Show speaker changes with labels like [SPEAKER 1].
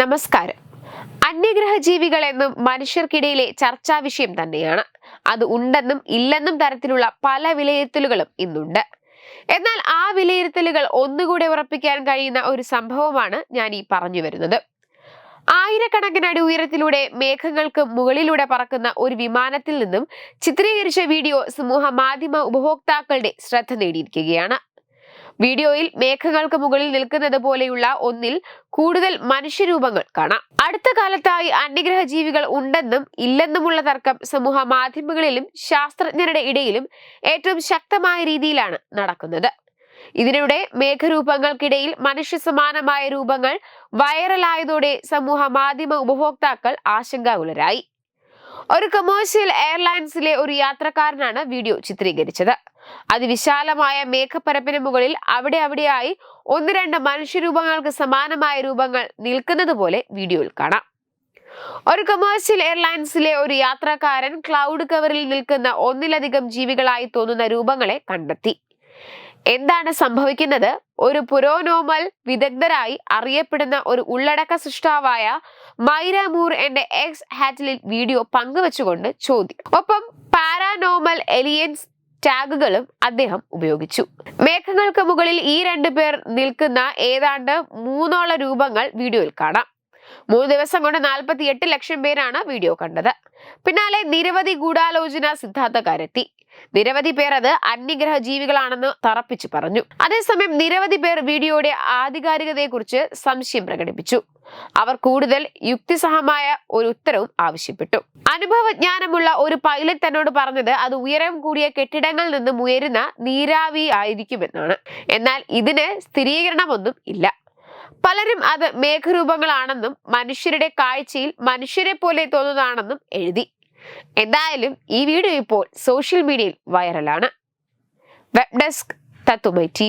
[SPEAKER 1] നമസ്കാരം. അന്യഗ്രഹ ജീവികൾ എന്നും മനുഷ്യർക്കിടയിലെ ചർച്ചാ വിഷയം തന്നെയാണ്. അത് ഉണ്ടെന്നും ഇല്ലെന്നും തരത്തിലുള്ള പല വിലയിരുത്തലുകളും ഇന്നുണ്ട്. എന്നാൽ ആ വിലയിരുത്തലുകൾ ഒന്നുകൂടെ ഉറപ്പിക്കാൻ കഴിയുന്ന ഒരു സംഭവമാണ് ഞാൻ ഈ പറഞ്ഞു വരുന്നത്. ആയിരക്കണക്കിന് അടി ഉയരത്തിലൂടെ മേഘങ്ങൾക്ക് മുകളിലൂടെ പറക്കുന്ന ഒരു വിമാനത്തിൽ നിന്നും ചിത്രീകരിച്ച വീഡിയോ സമൂഹ മാധ്യമ ഉപഭോക്താക്കളുടെ ശ്രദ്ധ നേടിയിരിക്കുകയാണ്. വീഡിയോയിൽ മേഘങ്ങൾക്ക് മുകളിൽ നിൽക്കുന്നത് പോലെയുള്ള ഒന്നിൽ കൂടുതൽ മനുഷ്യരൂപങ്ങൾ കാണാം. അടുത്ത കാലത്തായി അന്യഗ്രഹ ജീവികൾ ഉണ്ടെന്നും ഇല്ലെന്നുമുള്ള തർക്കം സമൂഹ മാധ്യമങ്ങളിലും ശാസ്ത്രജ്ഞരുടെ ഇടയിലും ഏറ്റവും ശക്തമായ രീതിയിലാണ് നടക്കുന്നത്. ഇതിനിടെ മേഘരൂപങ്ങൾക്കിടയിൽ മനുഷ്യ സമാനമായ രൂപങ്ങൾ വൈറലായതോടെ സമൂഹ മാധ്യമ ഉപഭോക്താക്കൾ ആശങ്കാകുലരായി. ഒരു കൊമേഴ്സ്യൽ എയർലൈൻസിലെ ഒരു യാത്രക്കാരനാണ് വീഡിയോ ചിത്രീകരിച്ചത്. അതിവിശാലമായ മേഘപ്പരപ്പിന് മുകളിൽ അവിടെ അവിടെയായി ഒന്ന് രണ്ട് മനുഷ്യരൂപങ്ങൾക്ക് സമാനമായ രൂപങ്ങൾ നിൽക്കുന്നത് പോലെ വീഡിയോയിൽ കാണാം. ഒരു കൊമേഴ്സ്യൽ എയർലൈൻസിലെ ഒരു യാത്രക്കാരൻ ക്ലൗഡ് കവറിൽ നിൽക്കുന്ന ഒന്നിലധികം ജീവികളായി തോന്നുന്ന രൂപങ്ങളെ കണ്ടെത്തി. എന്താണ് സംഭവിക്കുന്നത്? ഒരു പുരോനോമൽ വിദഗ്ധരായി അറിയപ്പെടുന്ന ഒരു ഉള്ളടക്ക സൃഷ്ടാവായ മൈര മൂർ എന്റെ എക്സ് ഹാറ്റിലിൽ വീഡിയോ പങ്കുവച്ചുകൊണ്ട് ചോദ്യം. ഒപ്പം പാരാനോമൽ എലിയൻസ് ടാഗുകളും അദ്ദേഹം ഉപയോഗിച്ചു. മേഘങ്ങൾക്ക് മുകളിൽ ഈ രണ്ടു പേർ നിൽക്കുന്ന ഏതാണ്ട് മൂന്നോളം രൂപങ്ങൾ വീഡിയോയിൽ കാണാം. മൂന്ന് ദിവസം കൊണ്ട് നാൽപ്പത്തി എട്ട് ലക്ഷം പേരാണ് വീഡിയോ കണ്ടത്. പിന്നാലെ നിരവധി ഗൂഢാലോചന സിദ്ധാന്തക്കാരെത്തി. നിരവധി പേർ അത് അന്യഗ്രഹ ജീവികളാണെന്ന് തറപ്പിച്ചു പറഞ്ഞു. അതേസമയം നിരവധി പേർ വീഡിയോയുടെ ആധികാരികതയെക്കുറിച്ച് സംശയം പ്രകടിപ്പിച്ചു. അവർ കൂടുതൽ യുക്തിസഹമായ ഒരു ഉത്തരവും ആവശ്യപ്പെട്ടു. അനുഭവജ്ഞാനമുള്ള ഒരു പൈലറ്റ് തന്നോട് പറഞ്ഞത് അത് ഉയരം കൂടിയ കെട്ടിടങ്ങളിൽ നിന്നും ഉയരുന്ന നീരാവി ആയിരിക്കുമെന്നാണ്. എന്നാൽ ഇതിന് സ്ഥിരീകരണമൊന്നും ഇല്ല. പലരും അത് മേഘരൂപങ്ങളാണെന്നും മനുഷ്യരുടെ കാഴ്ചയിൽ മനുഷ്യരെ പോലെ തോന്നുന്നതാണെന്നും എഴുതി. എന്തായാലും ഈ വീഡിയോ ഇപ്പോൾ സോഷ്യൽ മീഡിയയിൽ വൈറലാണ്. വെബ് ഡെസ്ക് തത്തുമൈ ടി